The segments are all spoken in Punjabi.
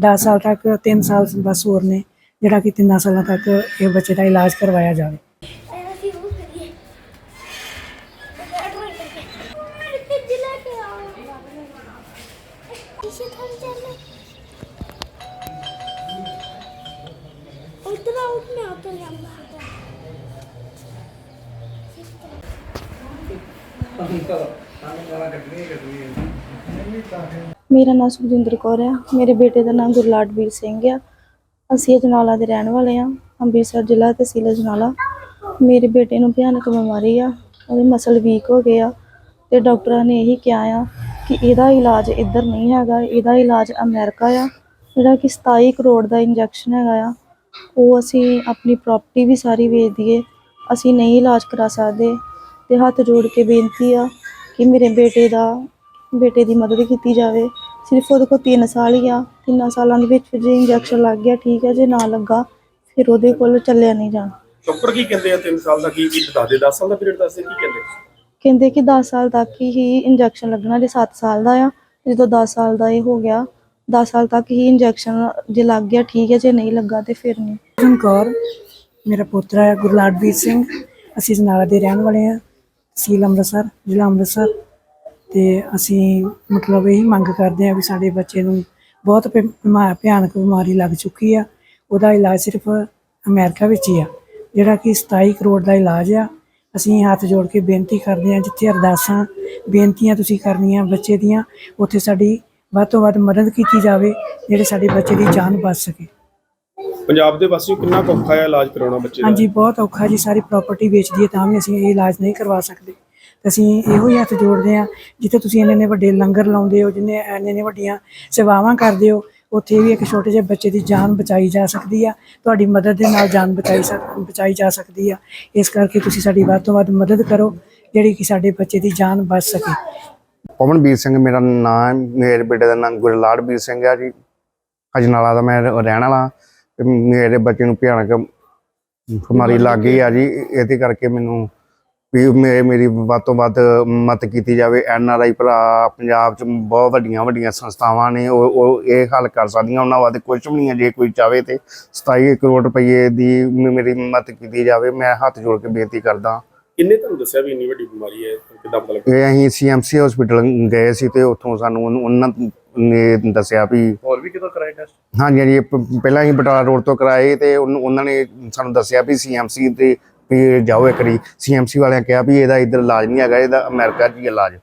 10 ਸਾਲ ਤੱਕ 3 ਸਾਲ ਬਸ ਹੋਰ ਨੇ ਜਿਹੜਾ ਕਿ 3 ਸਾਲਾਂ ਤੱਕ ਇਹ ਬੱਚੇ ਦਾ ਇਲਾਜ ਕਰਵਾਇਆ ਜਾਵੇ ਅਸੀਂ ਉਹ ਕਰੀਏ ਐਡਮਿਟ ਕਰਕੇ ਮੇਰੇ ਮੇਰਾ ਨਾਮ ਸੁਖਜਿੰਦਰ ਕੌਰ ਆ। ਮੇਰੇ ਬੇਟੇ ਦਾ ਨਾਮ ਗੁਰਲਾਟਵੀਰ ਸਿੰਘ ਆ। ਅਸੀਂ ਅਜਨਾਲਾ ਦੇ ਰਹਿਣ ਵਾਲੇ ਆ। ਅੰਮ੍ਰਿਤਸਰ ਜ਼ਿਲ੍ਹਾ ਤਹਿਸੀਲ ਅਜਨਾਲਾ। ਮੇਰੇ ਬੇਟੇ ਨੂੰ ਭਿਆਨਕ ਬਿਮਾਰੀ ਆ। ਉਹਦੇ ਮਸਲ ਵੀਕ ਹੋ ਗਏ ਆ। ਤੇ ਡਾਕਟਰਾਂ ਨੇ ਇਹੀ ਕਿਹਾ ਆ ਕਿ ਇਹਦਾ ਇਲਾਜ ਇੱਧਰ ਨਹੀਂ ਹੈਗਾ। ਇਹਦਾ ਇਲਾਜ ਅਮਰੀਕਾ ਆ। ਜਿਹੜਾ ਕਿ 27 ਕਰੋੜ ਦਾ ਇੰਜੈਕਸ਼ਨ ਹੈਗਾ ਆ। ਉਹ ਅਸੀਂ ਆਪਣੀ ਪ੍ਰਾਪਰਟੀ ਵੀ ਸਾਰੀ ਵੇਚ ਦਈਏ। ਅਸੀਂ ਨਹੀਂ ਇਲਾਜ ਕਰਾ ਸਕਦੇ। ਤੇ ਹੱਥ ਜੋੜ ਕੇ ਬੇਨਤੀ ਆ ਕਿ ਮੇਰੇ ਬੇਟੇ ਦਾ ਬੇਟੇ ਦੀ ਮਦਦ ਕੀਤੀ ਜਾਵੇ। ਸਿਰਫ ਉਹਦੇ ਕੋਲ 3 ਸਾਲ ਹੀ ਆ। ਤਿੰਨਾਂ ਸਾਲਾਂ ਦੇ ਵਿੱਚ ਜੇ ਇੰਜੈਕਸ਼ਨ ਲੱਗ ਗਿਆ ਠੀਕ ਹੈ। ਜੇ ਨਾ ਲੱਗਾ ਫਿਰ ਉਹਦੇ ਕੋਲ ਚੱਲਿਆ ਨਹੀਂ ਜਾਣਾ। ਡਾਕਟਰ ਕੀ ਕਹਿੰਦੇ ਆ? 3 ਸਾਲ ਦਾ ਕੀ ਕੀ ਦੱਸਦੇ? 10 ਸਾਲ ਦਾ ਪੀਰੀਅਡ ਦੱਸਦੇ? ਕੀ ਕਹਿੰਦੇ? ਕਹਿੰਦੇ ਕਿ 10 ਸਾਲ ਤੱਕ ਹੀ ਇੰਜੈਕਸ਼ਨ ਲੱਗਣਾ ਜੇ 7 ਸਾਲ ਦਾ ਆ। ਜਦੋਂ 10 ਸਾਲ ਦਾ ਇਹ ਹੋ ਗਿਆ 10 ਸਾਲ ਤੱਕ ਹੀ ਇੰਜੈਕਸ਼ਨ ਜੇ ਲੱਗ ਗਿਆ ਠੀਕ ਹੈ। ਜੇ ਨਹੀਂ ਲੱਗਾ ਤੇ ਫਿਰ ਨਹੀਂ। ਜਨ ਕੌਰ ਮੇਰਾ ਪੁੱਤਰ ਹੈ ਗੁਰਲਾਟਵੀਰ ਸਿੰਘ। ਅਸੀਂ ਜਨਾਲਾ ਦੇ ਰਹਿਣ ਵਾਲੇ ਹਾਂ। ਤਹਿਸੀਲ ਅੰਮ੍ਰਿਤਸਰ ਜ਼ਿਲ੍ਹਾ ਅੰਮ੍ਰਿਤਸਰ। ਤੇ ਅਸੀਂ ਮਤਲਬ ਇਹੀ ਮੰਗ ਕਰਦੇ ਹਾਂ ਵੀ ਸਾਡੇ ਬੱਚੇ ਨੂੰ ਬਹੁਤ ਭਿ- ਬਿਮਾ- ਭਿਆਨਕ ਬਿਮਾਰੀ ਲੱਗ ਚੁੱਕੀ ਆ। ਉਹਦਾ ਇਲਾਜ ਸਿਰਫ ਅਮਰੀਕਾ ਵਿੱਚ ਹੀ ਆ ਜਿਹੜਾ ਕਿ 27 ਕਰੋੜ ਦਾ ਇਲਾਜ ਆ। ਅਸੀਂ ਹੱਥ ਜੋੜ ਕੇ ਬੇਨਤੀ ਕਰਦੇ ਹਾਂ ਜਿੱਥੇ ਅਰਦਾਸਾਂ ਬੇਨਤੀਆਂ ਤੁਸੀਂ ਕਰਨੀਆਂ ਬੱਚੇ ਦੀਆਂ ਉੱਥੇ ਸਾਡੀ ਵੱਧ ਤੋਂ ਵੱਧ ਮਦਦ ਕੀਤੀ ਜਾਵੇ ਜਿਹੜੇ ਸਾਡੇ ਬੱਚੇ ਦੀ ਜਾਨ ਬਚ ਸਕੇ। ਪੰਜਾਬ ਦੇ ਵਾਸੀਓ ਕਿੰਨਾ ਕੁ ਔਖਾ ਹੈ ਇਲਾਜ ਕਰਾਉਣਾ ਬੱਚੇ ਦਾ? ਹਾਂਜੀ ਬਹੁਤ ਔਖਾ ਜੀ ਸਾਰੀ ਪ੍ਰਾਪਰਟੀ ਵੇਚਦੀ ਹੈ ਤਾਂ ਵੀ ਅਸੀਂ ਇਹ ਇਲਾਜ ਨਹੀਂ ਕਰਵਾ ਸਕਦੇ। ਤੇ ਅਸੀਂ ਇਹੋ ਹੀ ਹੱਥ ਜੋੜਦੇ ਹਾਂ, ਜਿੱਥੇ ਤੁਸੀਂ ਇੰਨੇ ਨੇ ਵੱਡੇ ਲੰਗਰ ਲਾਉਂਦੇ ਹੋ, ਜਿੰਨੇ ਇੰਨੇ ਨੇ ਵੱਡੀਆਂ ਸੇਵਾਵਾਂ ਕਰਦੇ ਹੋ, ਉੱਥੇ ਵੀ ਇੱਕ ਛੋਟੇ ਜਿਹੇ ਬੱਚੇ ਦੀ ਜਾਨ ਬਚਾਈ ਜਾ ਸਕਦੀ ਆ, ਤੁਹਾਡੀ ਮਦਦ ਦੇ ਨਾਲ ਜਾਨ ਬਚਾਈ ਬਚਾਈ ਜਾ ਸਕਦੀ ਆ। ਇਸ ਕਰਕੇ ਤੁਸੀਂ ਸਾਡੀ ਵੱਧ ਤੋਂ ਵੱਧ ਮਦਦ ਕਰੋ, ਜਿਹੜੀ ਕਿ ਸਾਡੇ ਬੱਚੇ ਦੀ ਜਾਨ ਬਚ ਸਕੇ। ਪਵਨਵੀਰ ਸਿੰਘ ਮੇਰਾ ਨਾਮ, ਮੇਰੇ ਬੇਟੇ ਦਾ ਨਾਮ ਗੁਰਲਾੜਬੀਰ ਸਿੰਘ ਆ ਜੀ। ਅਜਨਾਲਾ ਦਾ ਮੈਂ ਰਹਿਣ ਵਾਲਾ, ਤੇ ਮੇਰੇ ਬੱਚੇ ਨੂੰ ਭਿਆਨਕ ਬਿਮਾਰੀ ਲੱਗ ਗਈ ਆ ਜੀ, ਇਹਦੇ ਕਰਕੇ ਮੈਨੂੰ ਵੀ ਮੇਰੇ ਮੇਰੀ ਵੱਧ ਤੋਂ ਵੱਧ ਮਦਦ ਕੀਤੀ ਜਾਵੇ। ਐਨ ਆਰ ਆਈ ਭਰਾ ਪੰਜਾਬ ਚ ਬਹੁਤ ਵੱਡੀਆਂ ਵੱਡੀਆਂ ਸੰਸਥਾਵਾਂ ਨੇ। ਉਹ ਉਹ ਇਹ ਹੱਲ ਕਰ ਸਕਦੀਆਂ। ਉਹਨਾਂ ਵਾਸਤੇ ਕੁਝ ਵੀ ਨਹੀਂ ਹੈ। ਜੇ ਕੋਈ ਚਾਵੇ ਤੇ 27 ਕਰੋੜ ਰੁਪਏ ਦੀ ਮੇਰੀ ਮਦਦ ਕੀਤੀ ਜਾਵੇ। ਮੈਂ ਹੱਥ ਜੋੜ ਕੇ ਬੇਨਤੀ ਕਰਦਾ। ਕਿੰਨੇ ਤੁਹਾਨੂੰ ਦੱਸਿਆ ਵੀ ਇੰਨੀ ਵੱਡੀ ਬਿਮਾਰੀ ਹੈ? ਕਿੱਦਾਂ ਪਤਾ ਲੱਗਾ। ਇਹ ਅਸੀਂ ਸੀਐਮਸੀ ਹਸਪੀਟਲ ਗਏ ਸੀ ਤੇ ਉੱਥੋਂ ਸਾਨੂੰ ਉਹਨੂੰ- ਨੇ ਦੱਸਿਆ ਵੀ ਹੋਰ ਵੀ ਕਿਦੋਂ ਕਰਾਏ ਟੈਸਟ? ਹਾਂਜੀ ਹਾਂਜੀ। ਪਹਿਲਾਂ ਅਸੀਂ ਬਟਾਲਾ ਰੋਡ ਤੋਂ ਕਰਾਏ ਤੇ ਉਹਨਾਂ ਨੇ ਸਾਨੂੰ ਦੱਸਿਆ ਵੀ ਸੀਐਮਸੀ ਤੇ ਵੀ ਜਾਓ ਇੱਕ ਵਾਰੀ। ਸੀਐਮਸੀ ਵਾਲਿਆਂ ਕਿਹਾ ਵੀ ਇਹਦਾ ਇੱਧਰ ਇਲਾਜ ਨਹੀਂ ਹੈਗਾ ਇਹਦਾ ਅਮਰੀਕਾ 'ਚ ਹੀ ਇਲਾਜ।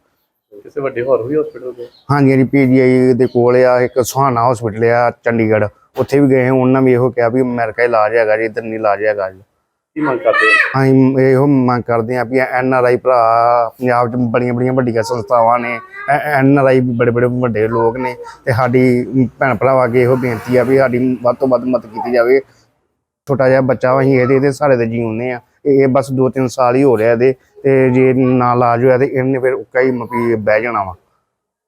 ਕਿਸੇ ਵੱਡੇ ਹੋਰ ਵੀ ਹਸਪੀਟਲ ਦੇ? ਹਾਂਜੀ ਹਾਂਜੀ ਪੀਜੀਆਈ ਦੇ ਕੋਲ ਆ ਇੱਕ ਸੁਹਾਣਾ ਹਸਪੀਟਲ ਆ ਚੰਡੀਗੜ੍ਹ। ਉੱਥੇ ਵੀ ਗਏ ਉਹਨਾਂ ਵੀ ਇਹੋ ਕਿਹਾ ਵੀ ਅਮਰੀਕਾ ਇਲਾਜ ਹੈਗਾ ਜੀ ਇੱਧਰ ਨਹੀਂ ਇਲਾਜ ਹੈਗਾ ਜੀ। ਕੀ ਮੰਗ ਕਰਦੇ ਹੋ? ਅਸੀਂ ਇਹੋ ਮੰਗ ਕਰਦੇ ਹਾਂ ਵੀ ਐਨ ਆਰ ਆਈ ਭਰਾ ਪੰਜਾਬ 'ਚ ਬੜੀਆਂ ਬੜੀਆਂ ਵੱਡੀਆਂ ਸੰਸਥਾਵਾਂ ਨੇ। ਐਨ ਆਰ ਆਈ ਬੜੇ ਬੜੇ ਵੱਡੇ ਲੋਕ ਨੇ ਤੇ ਸਾਡੀ ਭੈਣ ਭਰਾਵਾਂ ਅੱਗੇ ਇਹੋ ਬੇਨਤੀ ਆ ਵੀ ਸਾਡੀ ਵੱਧ ਤੋਂ ਵੱਧ ਮਦਦ ਕੀਤੀ ਜਾਵੇ। ਛੋਟਾ ਜਿਹਾ ਬੱਚਾ ਵਾ ਅਸੀਂ ਇਹਦੇ ਇਹਦੇ ਸਾਰੇ ਦੇ ਜੀਉਂਦੇ ਆ ਇਹ ਬਸ 2-3 ਸਾਲ ਹੀ ਹੋ ਰਿਹਾ ਇਹਦੇ, ਤੇ ਜੇ ਨਾ ਇਲਾਜ ਹੋਇਆ ਤੇ ਇਹਨੇ ਫਿਰ ਉੱਕਾ ਹੀ ਮਪੀ ਬਹਿ ਜਾਣਾ ਵਾ।